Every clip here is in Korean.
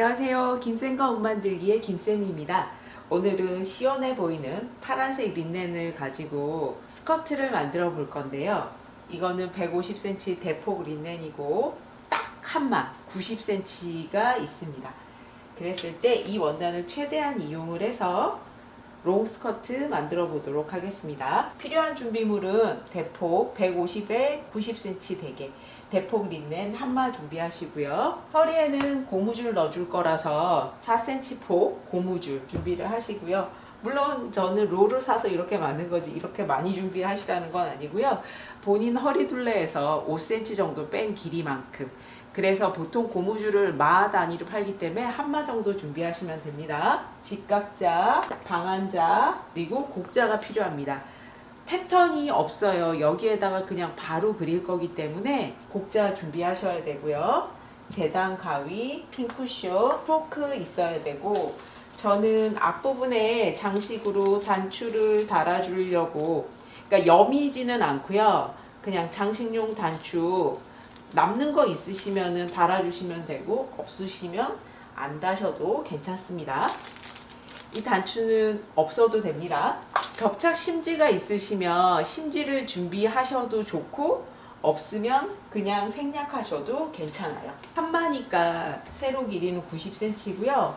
안녕하세요. 김쌤과 옷 만들기의 김쌤입니다. 오늘은 시원해 보이는 파란색 린넨을 가지고 스커트를 만들어 볼 건데요. 이거는 150cm 대폭 린넨이고 딱 한마 90cm가 있습니다. 그랬을 때 이 원단을 최대한 이용을 해서 롱 스커트 만들어 보도록 하겠습니다. 필요한 준비물은 대폭 150에 90cm 되게 대폭 린넨 한마 준비하시고요. 허리에는 고무줄 넣어줄 거라서 4cm 폭 고무줄 준비를 하시고요. 물론 저는 롤을 사서 이렇게 만든 거지 이렇게 많이 준비하시라는 건 아니고요. 본인 허리 둘레에서 5cm 정도 뺀 길이만큼 그래서 보통 고무줄을 마 단위로 팔기 때문에 한마 정도 준비하시면 됩니다. 직각자, 방한자, 그리고 곡자가 필요합니다. 패턴이 없어요. 여기에다가 그냥 바로 그릴 거기 때문에 곡자 준비하셔야 되고요. 재단 가위, 핑크쇼, 포크 있어야 되고 저는 앞부분에 장식으로 단추를 달아주려고 그러니까 여미지는 않고요. 그냥 장식용 단추 남는 거 있으시면은 달아주시면 되고 없으시면 안 다셔도 괜찮습니다. 이 단추는 없어도 됩니다. 접착 심지가 있으시면 심지를 준비하셔도 좋고 없으면 그냥 생략하셔도 괜찮아요. 한마니까 세로 길이는 90cm고요.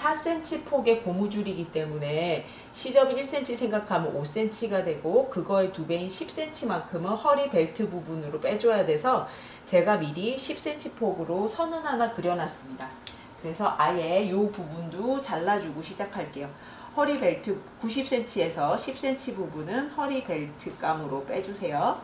4cm 폭의 고무줄이기 때문에 시접이 1cm 생각하면 5cm가 되고 그거의 두 배인 10cm만큼은 허리 벨트 부분으로 빼줘야 돼서 제가 미리 10cm 폭으로 선은 하나 그려놨습니다. 그래서 아예 이 부분도 잘라주고 시작할게요. 허리 벨트 90cm에서 10cm 부분은 허리 벨트 감으로 빼주세요.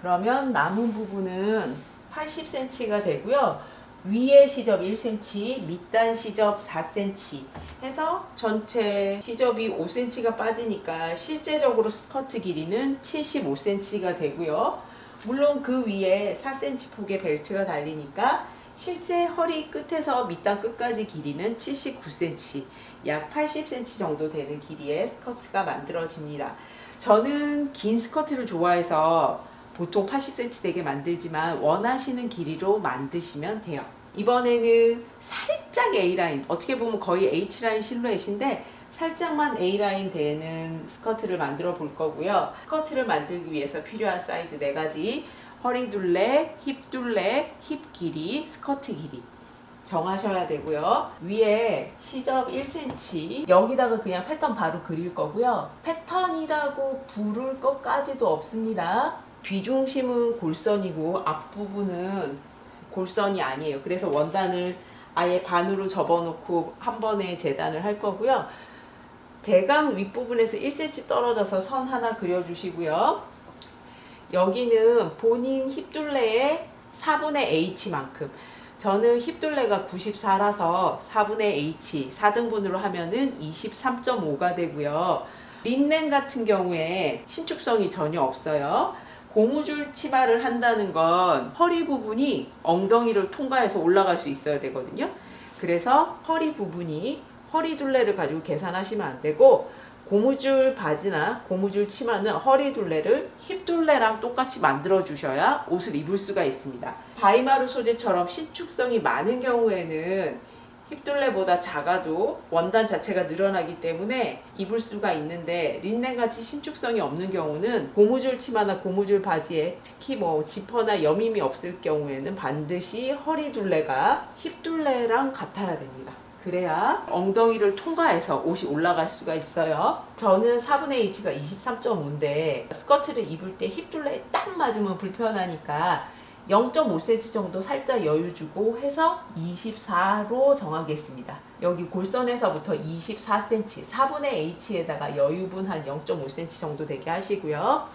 그러면 남은 부분은 80cm가 되고요. 위에 시접 1cm, 밑단 시접 4cm 해서 전체 시접이 5cm가 빠지니까 실제적으로 스커트 길이는 75cm가 되고요. 물론 그 위에 4cm 폭의 벨트가 달리니까 실제 허리 끝에서 밑단 끝까지 길이는 79cm, 약 80cm 정도 되는 길이의 스커트가 만들어집니다. 저는 긴 스커트를 좋아해서 보통 80cm 되게 만들지만 원하시는 길이로 만드시면 돼요. 이번에는 살짝 A라인, 어떻게 보면 거의 H라인 실루엣인데 살짝만 A라인 되는 스커트를 만들어 볼 거고요. 스커트를 만들기 위해서 필요한 사이즈 4가지 허리 둘레, 힙 둘레, 힙 길이, 스커트 길이 정하셔야 되고요. 위에 시접 1cm 여기다가 그냥 패턴 바로 그릴 거고요. 패턴이라고 부를 것까지도 없습니다. 뒤중심은 골선이고 앞부분은 골선이 아니에요. 그래서 원단을 아예 반으로 접어놓고 한 번에 재단을 할 거고요. 대강 윗부분에서 1cm 떨어져서 선 하나 그려주시고요. 여기는 본인 힙둘레의 4분의 H만큼 저는 힙둘레가 94라서 4분의 H 4등분으로 하면은 23.5가 되고요. 린넨 같은 경우에 신축성이 전혀 없어요. 고무줄 치마를 한다는 건 허리 부분이 엉덩이를 통과해서 올라갈 수 있어야 되거든요. 그래서 허리 부분이 허리 둘레를 가지고 계산하시면 안 되고 고무줄 바지나 고무줄 치마는 허리 둘레를 힙 둘레랑 똑같이 만들어 주셔야 옷을 입을 수가 있습니다. 다이마루 소재처럼 신축성이 많은 경우에는 힙둘레보다 작아도 원단 자체가 늘어나기 때문에 입을 수가 있는데 린넨같이 신축성이 없는 경우는 고무줄 치마나 고무줄 바지에 특히 뭐 지퍼나 여밈이 없을 경우에는 반드시 허리 둘레가 힙둘레랑 같아야 됩니다. 그래야 엉덩이를 통과해서 옷이 올라갈 수가 있어요. 저는 4분의 H가 23.5인데 스커트를 입을 때 힙둘레에 딱 맞으면 불편하니까 0.5cm 정도 살짝 여유 주고 해서 24로 정하겠습니다. 여기 골선에서부터 24cm, 4분의 H에다가 여유분 한 0.5cm 정도 되게 하시고요.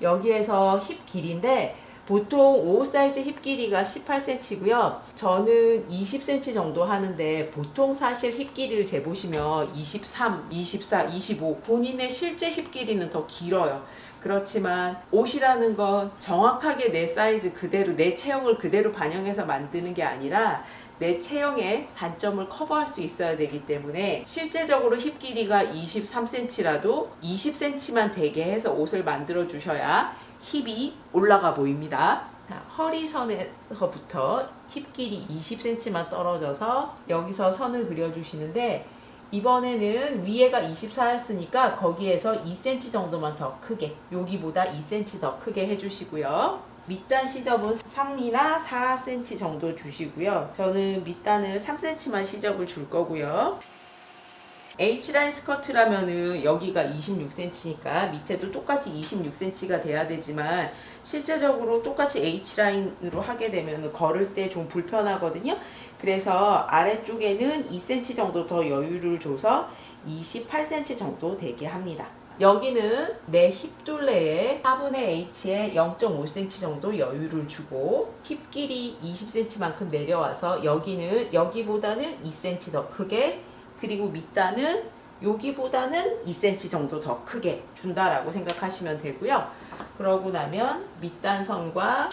여기에서 힙 길인데 보통 5 사이즈 힙 길이가 18cm고요. 저는 20cm 정도 하는데 보통 사실 힙 길이를 재보시면 23, 24, 25 본인의 실제 힙 길이는 더 길어요. 그렇지만 옷이라는 건 정확하게 내 사이즈 그대로 내 체형을 그대로 반영해서 만드는 게 아니라 내 체형의 단점을 커버할 수 있어야 되기 때문에 실제적으로 힙 길이가 23cm라도 20cm만 되게 해서 옷을 만들어 주셔야 힙이 올라가 보입니다. 자, 허리선에서부터 힙 길이 20cm만 떨어져서 여기서 선을 그려주시는데 이번에는 위에가 24였으니까 거기에서 2cm 정도만 더 크게 여기보다 2cm 더 크게 해주시고요. 밑단 시접은 3이나 4cm 정도 주시고요. 저는 밑단을 3cm만 시접을 줄 거고요. H라인 스커트라면은 여기가 26cm니까 밑에도 똑같이 26cm가 돼야 되지만 실제적으로 똑같이 H라인으로 하게 되면 걸을 때 좀 불편하거든요. 그래서 아래쪽에는 2cm 정도 더 여유를 줘서 28cm 정도 되게 합니다. 여기는 내 힙둘레에 4분의 H에 0.5cm 정도 여유를 주고 힙 길이 20cm만큼 내려와서 여기는 여기보다는 2cm 더 크게 그리고 밑단은 여기보다는 2cm 정도 더 크게 준다라고 생각하시면 되고요. 그러고 나면 밑단선과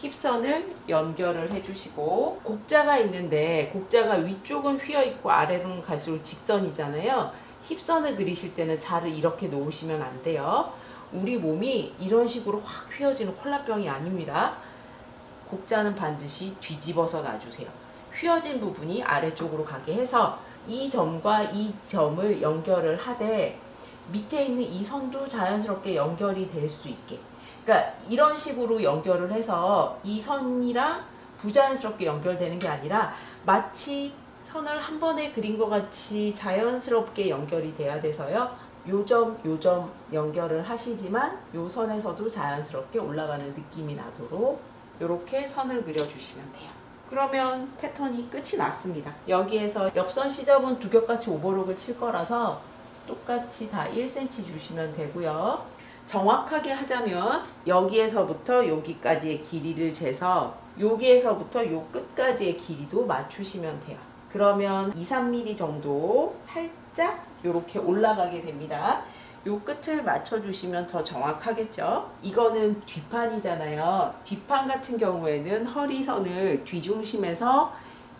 힙선을 연결을 해주시고 곡자가 있는데 곡자가 위쪽은 휘어 있고 아래로는 갈수록 직선이잖아요. 힙선을 그리실 때는 자를 이렇게 놓으시면 안 돼요. 우리 몸이 이런 식으로 확 휘어지는 콜라병이 아닙니다. 곡자는 반드시 뒤집어서 놔주세요. 휘어진 부분이 아래쪽으로 가게 해서 이 점과 이 점을 연결을 하되 밑에 있는 이 선도 자연스럽게 연결이 될 수 있게. 그러니까 이런 식으로 연결을 해서 이 선이랑 부자연스럽게 연결되는 게 아니라 마치 선을 한 번에 그린 것 같이 자연스럽게 연결이 돼야 돼서요. 요점 요점 연결을 하시지만 요 선에서도 자연스럽게 올라가는 느낌이 나도록 이렇게 선을 그려주시면 돼요. 그러면 패턴이 끝이 났습니다. 여기에서 옆선 시접은 두 겹같이 오버록을 칠 거라서 똑같이 다 1cm 주시면 되고요. 정확하게 하자면 여기에서부터 여기까지의 길이를 재서 여기에서부터 요 끝까지의 길이도 맞추시면 돼요. 그러면 2, 3mm 정도 살짝 이렇게 올라가게 됩니다. 요 끝을 맞춰주시면 더 정확하겠죠? 이거는 뒷판이잖아요. 뒷판 같은 경우에는 허리선을 뒤중심에서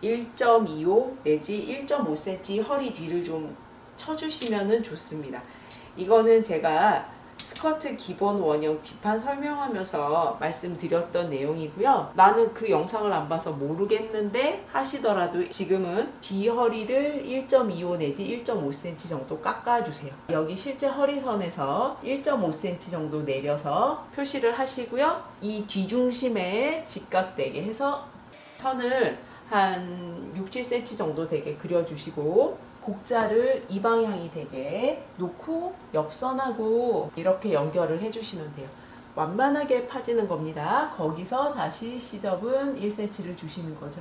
1.25 내지 1.5cm 허리 뒤를 좀 쳐주시면 좋습니다. 이거는 제가 스커트 기본 원형 뒷판 설명하면서 말씀드렸던 내용이고요. 나는 그 영상을 안 봐서 모르겠는데 하시더라도 지금은 뒤 허리를 1.25 내지 1.5cm 정도 깎아주세요. 여기 실제 허리선에서 1.5cm 정도 내려서 표시를 하시고요. 이 뒤중심에 직각되게 해서 선을 한 6, 7cm 정도 되게 그려주시고 곡자를 이 방향이 되게 놓고 옆선하고 이렇게 연결을 해주시면 돼요. 완만하게 파지는 겁니다. 거기서 다시 시접은 1cm를 주시는 거죠.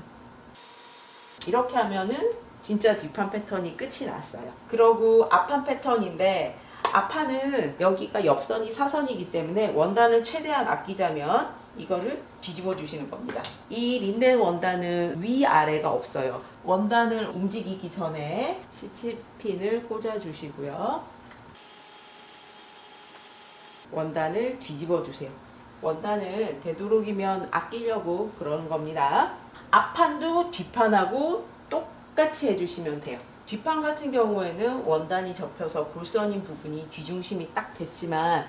이렇게 하면은 진짜 뒷판 패턴이 끝이 났어요. 그러고 앞판 패턴인데 앞판은 여기가 옆선이 사선이기 때문에 원단을 최대한 아끼자면 이거를 뒤집어 주시는 겁니다. 이 린넨 원단은 위아래가 없어요. 원단을 움직이기 전에 시치핀을 꽂아 주시고요. 원단을 뒤집어 주세요. 원단을 되도록이면 아끼려고 그러는 겁니다. 앞판도 뒷판하고 똑같이 해주시면 돼요. 뒷판 같은 경우에는 원단이 접혀서 골선인 부분이 뒤중심이 딱 됐지만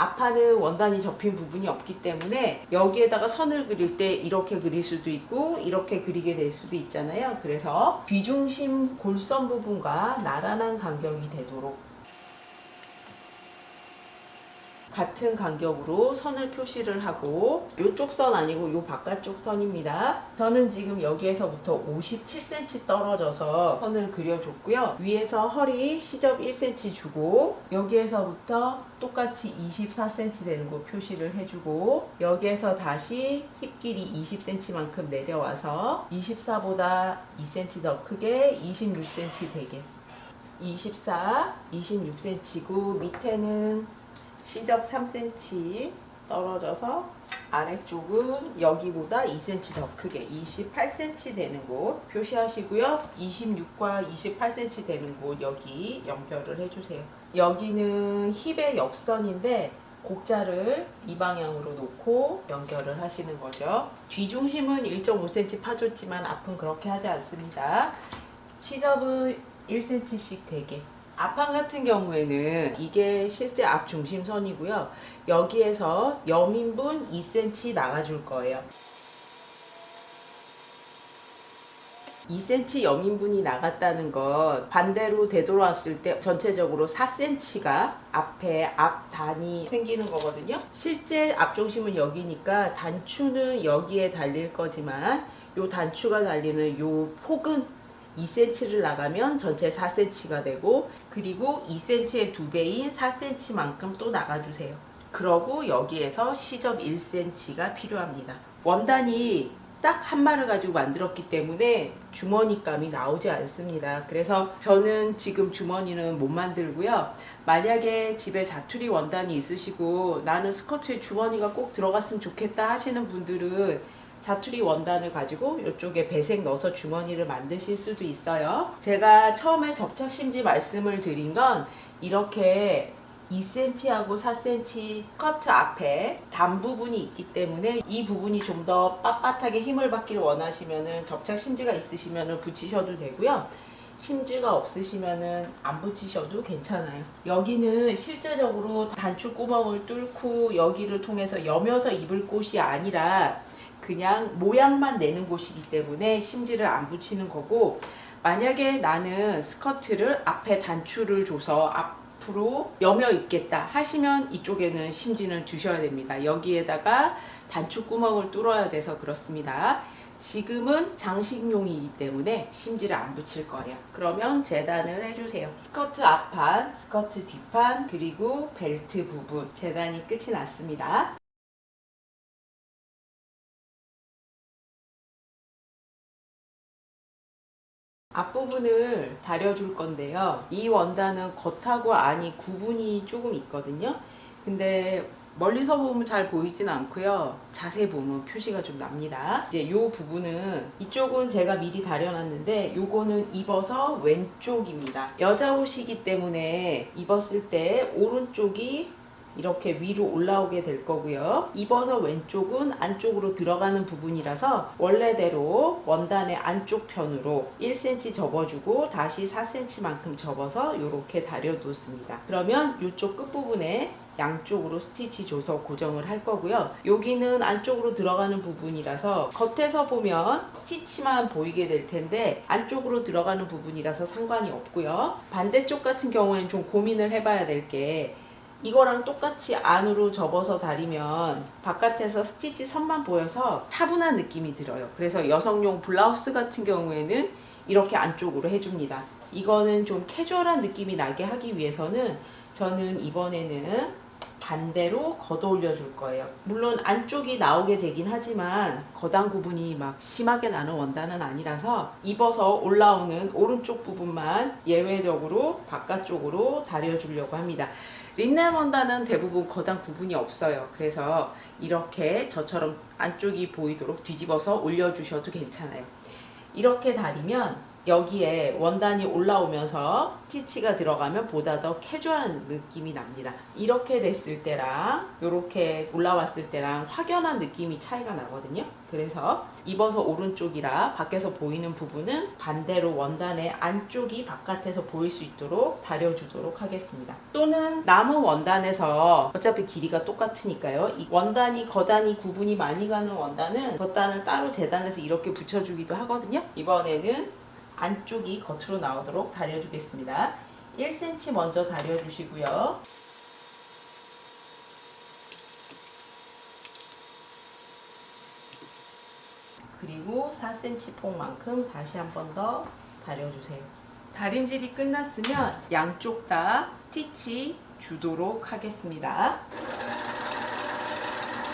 앞판은 원단이 접힌 부분이 없기 때문에 여기에다가 선을 그릴 때 이렇게 그릴 수도 있고 이렇게 그리게 될 수도 있잖아요. 그래서 뒤중심 골선 부분과 나란한 간격이 되도록 같은 간격으로 선을 표시를 하고 이쪽 선 아니고 요 바깥쪽 선입니다. 저는 지금 여기에서부터 57cm 떨어져서 선을 그려줬고요. 위에서 허리 시접 1cm 주고 여기에서부터 똑같이 24cm 되는 거 표시를 해주고 여기에서 다시 힙 길이 20cm만큼 내려와서 24보다 2cm 더 크게 26cm 되게 24, 26cm고 밑에는 시접 3cm 떨어져서 아래쪽은 여기보다 2cm 더 크게 28cm 되는 곳 표시하시고요. 26과 28cm 되는 곳 여기 연결을 해주세요. 여기는 힙의 옆선인데 곡자를 이 방향으로 놓고 연결을 하시는 거죠. 뒤중심은 1.5cm 파줬지만 앞은 그렇게 하지 않습니다. 시접은 1cm씩 되게 앞판 같은 경우에는 이게 실제 앞 중심선이고요. 여기에서 여민분 2cm 나가줄 거예요. 2cm 여민분이 나갔다는 건 반대로 되돌아왔을 때 전체적으로 4cm가 앞에 앞 단이 생기는 거거든요. 실제 앞중심은 여기니까 단추는 여기에 달릴 거지만 요 단추가 달리는 요 폭은 2cm를 나가면 전체 4cm가 되고 그리고 2cm의 두 배인 4cm만큼 또 나가주세요. 그러고 여기에서 시접 1cm가 필요합니다. 원단이 딱 한 마를 가지고 만들었기 때문에 주머니감이 나오지 않습니다. 그래서 저는 지금 주머니는 못 만들고요. 만약에 집에 자투리 원단이 있으시고 나는 스커트에 주머니가 꼭 들어갔으면 좋겠다 하시는 분들은 자투리 원단을 가지고 이쪽에 배색 넣어서 주머니를 만드실 수도 있어요. 제가 처음에 접착 심지 말씀을 드린 건 이렇게 2cm하고 4cm 스커트 앞에 단 부분이 있기 때문에 이 부분이 좀 더 빳빳하게 힘을 받기를 원하시면은 접착 심지가 있으시면은 붙이셔도 되고요. 심지가 없으시면은 안 붙이셔도 괜찮아요. 여기는 실제적으로 단추 구멍을 뚫고 여기를 통해서 여며서 입을 곳이 아니라 그냥 모양만 내는 곳이기 때문에 심지를 안 붙이는 거고 만약에 나는 스커트를 앞에 단추를 줘서 앞으로 여며 입겠다 하시면 이쪽에는 심지는 주셔야 됩니다. 여기에다가 단추 구멍을 뚫어야 돼서 그렇습니다. 지금은 장식용이기 때문에 심지를 안 붙일 거예요. 그러면 재단을 해주세요. 스커트 앞판, 스커트 뒷판, 그리고 벨트 부분 재단이 끝이 났습니다. 앞부분을 다려줄 건데요. 이 원단은 겉하고 안이 구분이 조금 있거든요. 근데 멀리서 보면 잘 보이진 않고요. 자세히 보면 표시가 좀 납니다. 이제 이 부분은 이쪽은 제가 미리 다려놨는데 요거는 입어서 왼쪽입니다. 여자 옷이기 때문에 입었을 때 오른쪽이 이렇게 위로 올라오게 될 거고요. 입어서 왼쪽은 안쪽으로 들어가는 부분이라서 원래대로 원단의 안쪽 편으로 1cm 접어주고 다시 4cm만큼 접어서 이렇게 다려뒀습니다. 그러면 이쪽 끝부분에 양쪽으로 스티치 줘서 고정을 할 거고요. 여기는 안쪽으로 들어가는 부분이라서 겉에서 보면 스티치만 보이게 될 텐데 안쪽으로 들어가는 부분이라서 상관이 없고요. 반대쪽 같은 경우에는 좀 고민을 해봐야 될 게 이거랑 똑같이 안으로 접어서 다리면 바깥에서 스티치 선만 보여서 차분한 느낌이 들어요. 그래서 여성용 블라우스 같은 경우에는 이렇게 안쪽으로 해줍니다. 이거는 좀 캐주얼한 느낌이 나게 하기 위해서는 저는 이번에는 반대로 걷어 올려 줄 거예요. 물론 안쪽이 나오게 되긴 하지만 거단 구분이 막 심하게 나는 원단은 아니라서 입어서 올라오는 오른쪽 부분만 예외적으로 바깥쪽으로 다려 주려고 합니다. 린넨 원단은 대부분 거단 구분이 없어요. 그래서 이렇게 저처럼 안쪽이 보이도록 뒤집어서 올려주셔도 괜찮아요. 이렇게 다리면 여기에 원단이 올라오면서 스티치가 들어가면 보다 더 캐주얼한 느낌이 납니다. 이렇게 됐을 때랑 이렇게 올라왔을 때랑 확연한 느낌이 차이가 나거든요. 그래서 입어서 오른쪽이라 밖에서 보이는 부분은 반대로 원단의 안쪽이 바깥에서 보일 수 있도록 다려주도록 하겠습니다. 또는 남은 원단에서 어차피 길이가 똑같으니까요. 이 원단이 거단이 구분이 많이 가는 원단은 겉단을 따로 재단해서 이렇게 붙여주기도 하거든요. 이번에는 안쪽이 겉으로 나오도록 다려주겠습니다. 1cm 먼저 다려주시고요. 그리고 4cm 폭만큼 다시 한 번 더 다려주세요. 다림질이 끝났으면 양쪽 다 스티치 주도록 하겠습니다.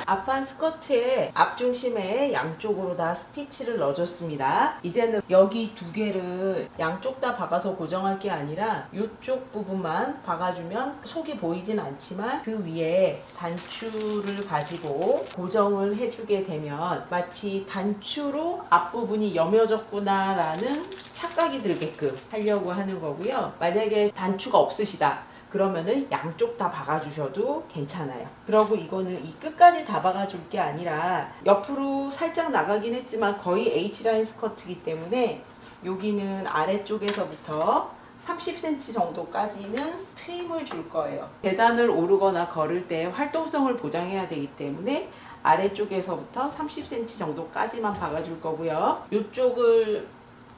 앞판 스커트의 앞중심에 양쪽으로 다 스티치를 넣어줬습니다. 이제는 여기 두 개를 양쪽 다 박아서 고정할 게 아니라 이쪽 부분만 박아주면 속이 보이진 않지만 그 위에 단추를 가지고 고정을 해주게 되면 마치 단추로 앞부분이 여며졌구나라는 착각이 들게끔 하려고 하는 거고요. 만약에 단추가 없으시다. 그러면은 양쪽 다 박아주셔도 괜찮아요. 그리고 이거는 이 끝까지 다 박아줄 게 아니라 옆으로 살짝 나가긴 했지만 거의 H라인 스커트이기 때문에 여기는 아래쪽에서부터 30cm 정도까지는 트임을 줄 거예요. 계단을 오르거나 걸을 때 활동성을 보장해야 되기 때문에 아래쪽에서부터 30cm 정도까지만 박아줄 거고요. 이쪽을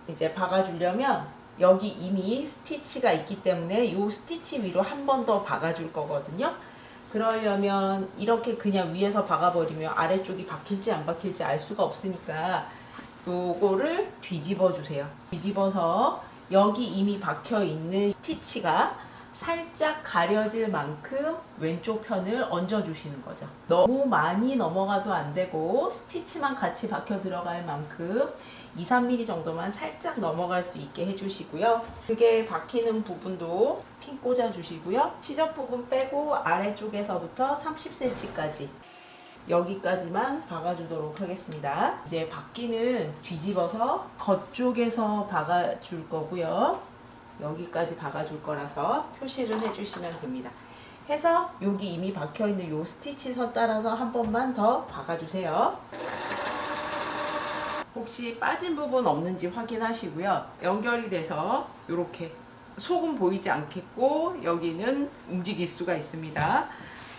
이제 박아주려면 여기 이미 스티치가 있기 때문에 이 스티치 위로 한 번 더 박아줄 거거든요. 그러려면 이렇게 그냥 위에서 박아버리면 아래쪽이 박힐지 안 박힐지 알 수가 없으니까 요거를 뒤집어 주세요. 뒤집어서 여기 이미 박혀 있는 스티치가 살짝 가려질 만큼 왼쪽 편을 얹어 주시는 거죠. 너무 많이 넘어가도 안 되고 스티치만 같이 박혀 들어갈 만큼 2, 3mm 정도만 살짝 넘어갈 수 있게 해주시고요. 그게 박히는 부분도 핀 꽂아 주시고요. 시접 부분 빼고 아래쪽에서부터 30cm까지 여기까지만 박아주도록 하겠습니다. 이제 바퀴는 뒤집어서 겉쪽에서 박아줄 거고요. 여기까지 박아줄 거라서 표시를 해주시면 됩니다. 해서 여기 이미 박혀있는 요 스티치 선 따라서 한 번만 더 박아주세요. 혹시 빠진 부분 없는지 확인하시고요. 연결이 돼서 이렇게 속은 보이지 않겠고 여기는 움직일 수가 있습니다.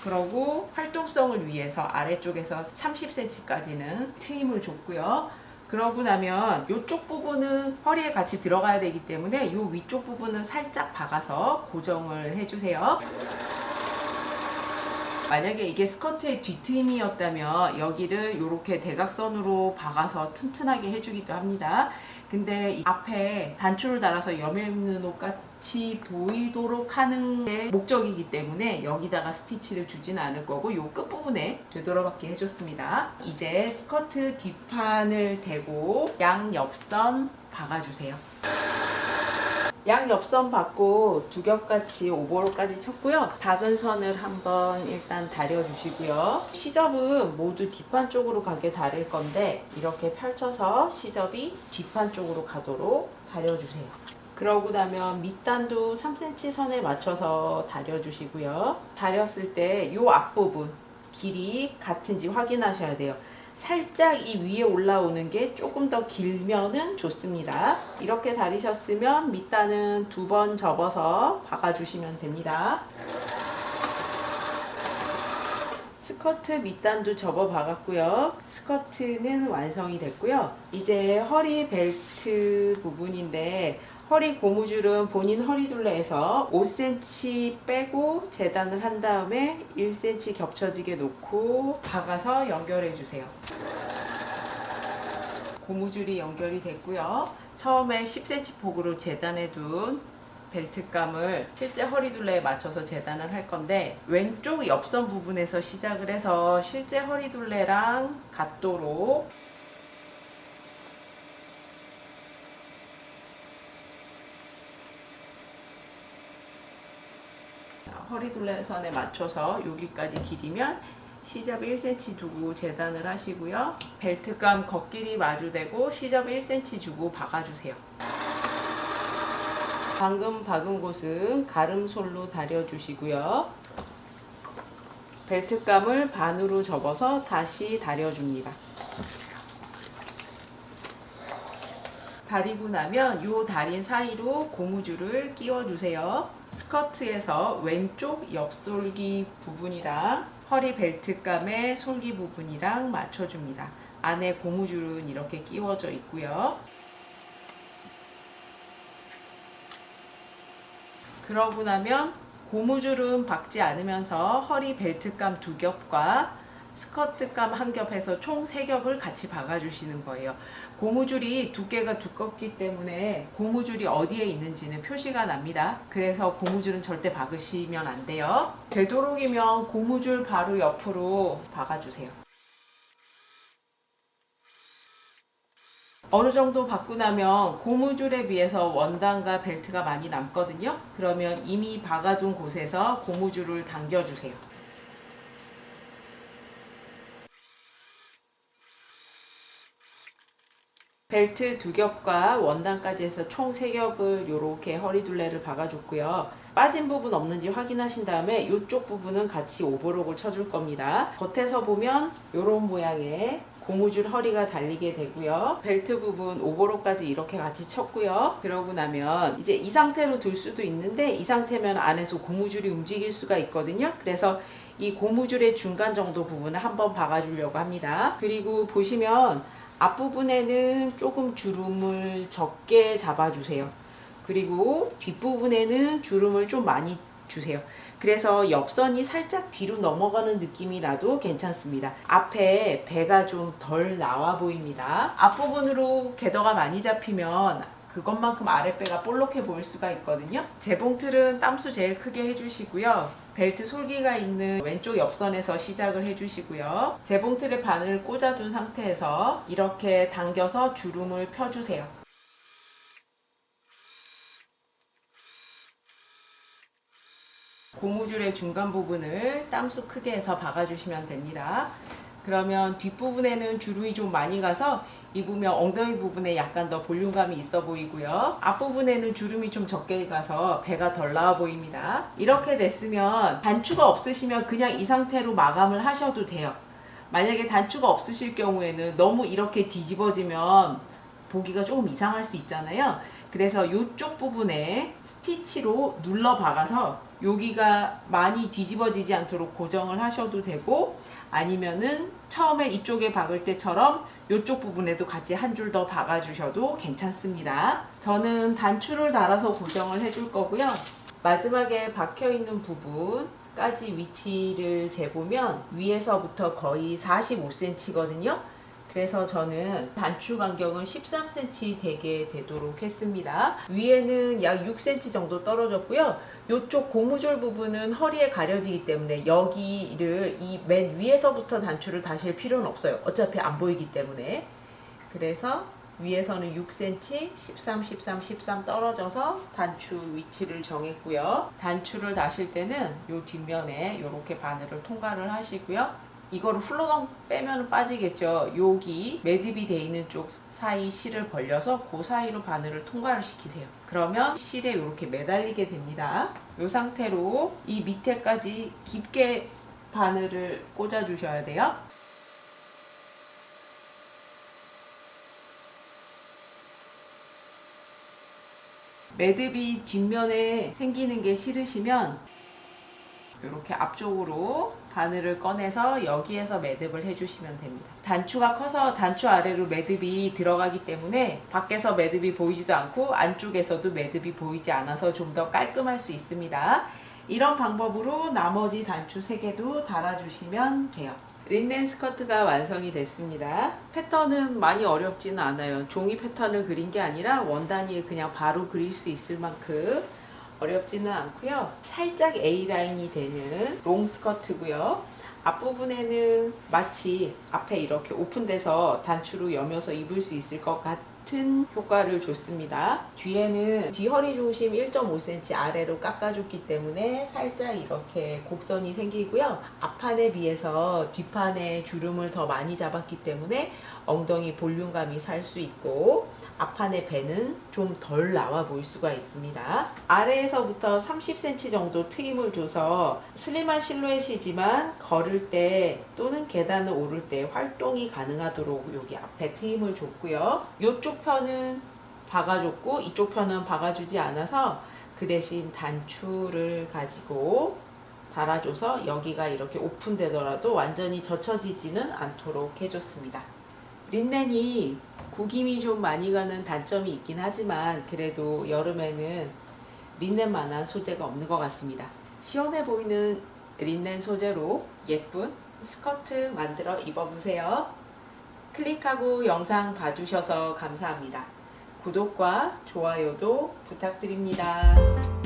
그러고 활동성을 위해서 아래쪽에서 30cm까지는 트임을 줬고요. 그러고 나면 이쪽 부분은 허리에 같이 들어가야 되기 때문에 이 위쪽 부분은 살짝 박아서 고정을 해주세요. 만약에 이게 스커트의 뒤트임이었다면 여기를 이렇게 대각선으로 박아서 튼튼하게 해주기도 합니다. 근데 이 앞에 단추를 달아서 여며 입는 옷 같이 보이도록 하는 게 목적이기 때문에 여기다가 스티치를 주지는 않을 거고 요 끝부분에 되돌아받게 해줬습니다. 이제 스커트 뒷판을 대고 양 옆선 박아주세요. 양 옆선 받고 두 겹같이 오버로까지 쳤고요. 박은 선을 한번 일단 다려주시고요. 시접은 모두 뒷판 쪽으로 가게 다릴 건데 이렇게 펼쳐서 시접이 뒷판 쪽으로 가도록 다려주세요. 그러고 나면 밑단도 3cm 선에 맞춰서 다려주시고요. 다렸을 때 이 앞부분 길이 같은지 확인하셔야 돼요. 살짝 이 위에 올라오는 게 조금 더 길면은 좋습니다. 이렇게 다리셨으면 밑단은 두 번 접어서 박아주시면 됩니다. 스커트 밑단도 접어 박았고요. 스커트는 완성이 됐고요. 이제 허리 벨트 부분인데 허리 고무줄은 본인 허리둘레에서 5cm 빼고 재단을 한 다음에 1cm 겹쳐지게 놓고 박아서 연결해 주세요. 고무줄이 연결이 됐고요. 처음에 10cm 폭으로 재단해 둔 벨트감을 실제 허리둘레에 맞춰서 재단을 할 건데 왼쪽 옆선 부분에서 시작을 해서 실제 허리둘레랑 같도록 허리 둘레선에 맞춰서 여기까지 길이면 시접 1cm 두고 재단을 하시고요. 벨트감 겉길이 마주대고 시접 1cm 주고 박아주세요. 방금 박은 곳은 가름솔로 다려주시고요. 벨트감을 반으로 접어서 다시 다려줍니다. 다리고 나면 요 다리 사이로 고무줄을 끼워주세요. 스커트에서 왼쪽 옆솔기 부분이랑 허리 벨트감의 솔기 부분이랑 맞춰줍니다. 안에 고무줄은 이렇게 끼워져 있고요. 그러고 나면 고무줄은 박지 않으면서 허리 벨트감 두 겹과 스커트감 한 겹 해서 총세 겹을 같이 박아주시는 거예요. 고무줄이 두께가 두껍기 때문에 고무줄이 어디에 있는지는 표시가 납니다. 그래서 고무줄은 절대 박으시면 안 돼요. 되도록이면 고무줄 바로 옆으로 박아주세요. 어느 정도 받고 나면 고무줄에 비해서 원단과 벨트가 많이 남거든요. 그러면 이미 박아둔 곳에서 고무줄을 당겨주세요. 벨트 두 겹과 원단까지 해서 총 세 겹을 이렇게 허리둘레를 박아줬고요. 빠진 부분 없는지 확인하신 다음에 이쪽 부분은 같이 오버록을 쳐줄 겁니다. 겉에서 보면 이런 모양의 고무줄 허리가 달리게 되고요. 벨트 부분 오버로까지 이렇게 같이 쳤고요. 그러고 나면 이제 이 상태로 둘 수도 있는데 이 상태면 안에서 고무줄이 움직일 수가 있거든요. 그래서 이 고무줄의 중간 정도 부분을 한번 박아주려고 합니다. 그리고 보시면 앞부분에는 조금 주름을 적게 잡아주세요. 그리고 뒷부분에는 주름을 좀 많이 주세요. 그래서 옆선이 살짝 뒤로 넘어가는 느낌이 나도 괜찮습니다. 앞에 배가 좀 덜 나와 보입니다. 앞부분으로 궤도가 많이 잡히면 그것만큼 아랫배가 볼록해 보일 수가 있거든요. 재봉틀은 땀수 제일 크게 해주시고요. 벨트 솔기가 있는 왼쪽 옆선에서 시작을 해주시고요. 재봉틀에 바늘을 꽂아둔 상태에서 이렇게 당겨서 주름을 펴주세요. 고무줄의 중간 부분을 땀수 크게 해서 박아주시면 됩니다. 그러면 뒷부분에는 주름이 좀 많이 가서 입으면 엉덩이 부분에 약간 더 볼륨감이 있어 보이고요. 앞부분에는 주름이 좀 적게 가서 배가 덜 나와 보입니다. 이렇게 됐으면 단추가 없으시면 그냥 이 상태로 마감을 하셔도 돼요. 만약에 단추가 없으실 경우에는 너무 이렇게 뒤집어지면 보기가 조금 이상할 수 있잖아요. 그래서 이쪽 부분에 스티치로 눌러 박아서 여기가 많이 뒤집어지지 않도록 고정을 하셔도 되고 아니면은 처음에 이쪽에 박을 때처럼 이쪽 부분에도 같이 한 줄 더 박아 주셔도 괜찮습니다. 저는 단추를 달아서 고정을 해줄 거고요. 마지막에 박혀 있는 부분까지 위치를 재보면 위에서부터 거의 45cm거든요. 그래서 저는 단추 간격은 13cm 되게 되도록 했습니다. 위에는 약 6cm 정도 떨어졌고요. 이쪽 고무줄 부분은 허리에 가려지기 때문에 여기를 이 맨 위에서부터 단추를 다실 필요는 없어요. 어차피 안 보이기 때문에. 그래서 위에서는 6cm, 13, 13, 13 떨어져서 단추 위치를 정했고요. 단추를 다실 때는 이 뒷면에 이렇게 바늘을 통과를 하시고요. 이거를 훌러덩 빼면 빠지겠죠. 여기 매듭이 돼 있는 쪽 사이 실을 벌려서 그 사이로 바늘을 통과를 시키세요. 그러면 실에 이렇게 매달리게 됩니다. 이 상태로 이 밑에까지 깊게 바늘을 꽂아 주셔야 돼요. 매듭이 뒷면에 생기는 게 싫으시면 이렇게 앞쪽으로 바늘을 꺼내서 여기에서 매듭을 해주시면 됩니다. 단추가 커서 단추 아래로 매듭이 들어가기 때문에 밖에서 매듭이 보이지도 않고 안쪽에서도 매듭이 보이지 않아서 좀 더 깔끔할 수 있습니다. 이런 방법으로 나머지 단추 3개도 달아주시면 돼요. 린넨 스커트가 완성이 됐습니다. 패턴은 많이 어렵지는 않아요. 종이 패턴을 그린 게 아니라 원 단위에 그냥 바로 그릴 수 있을 만큼 어렵지는 않고요. 살짝 A라인이 되는 롱 스커트고요. 앞부분에는 마치 앞에 이렇게 오픈돼서 단추로 여며서 입을 수 있을 것 같은 효과를 줬습니다. 뒤에는 뒤허리 중심 1.5cm 아래로 깎아줬기 때문에 살짝 이렇게 곡선이 생기고요. 앞판에 비해서 뒷판에 주름을 더 많이 잡았기 때문에 엉덩이 볼륨감이 살 수 있고 앞판의 배는 좀 덜 나와 보일 수가 있습니다. 아래에서부터 30cm 정도 트임을 줘서 슬림한 실루엣이지만 걸을 때 또는 계단을 오를 때 활동이 가능하도록 여기 앞에 트임을 줬고요. 이쪽 편은 박아줬고 이쪽 편은 박아주지 않아서 그 대신 단추를 가지고 달아줘서 여기가 이렇게 오픈되더라도 완전히 젖혀지지는 않도록 해줬습니다. 린넨이 구김이 좀 많이 가는 단점이 있긴 하지만 그래도 여름에는 린넨만한 소재가 없는 것 같습니다. 시원해 보이는 린넨 소재로 예쁜 스커트 만들어 입어보세요. 클릭하고 영상 봐주셔서 감사합니다. 구독과 좋아요도 부탁드립니다.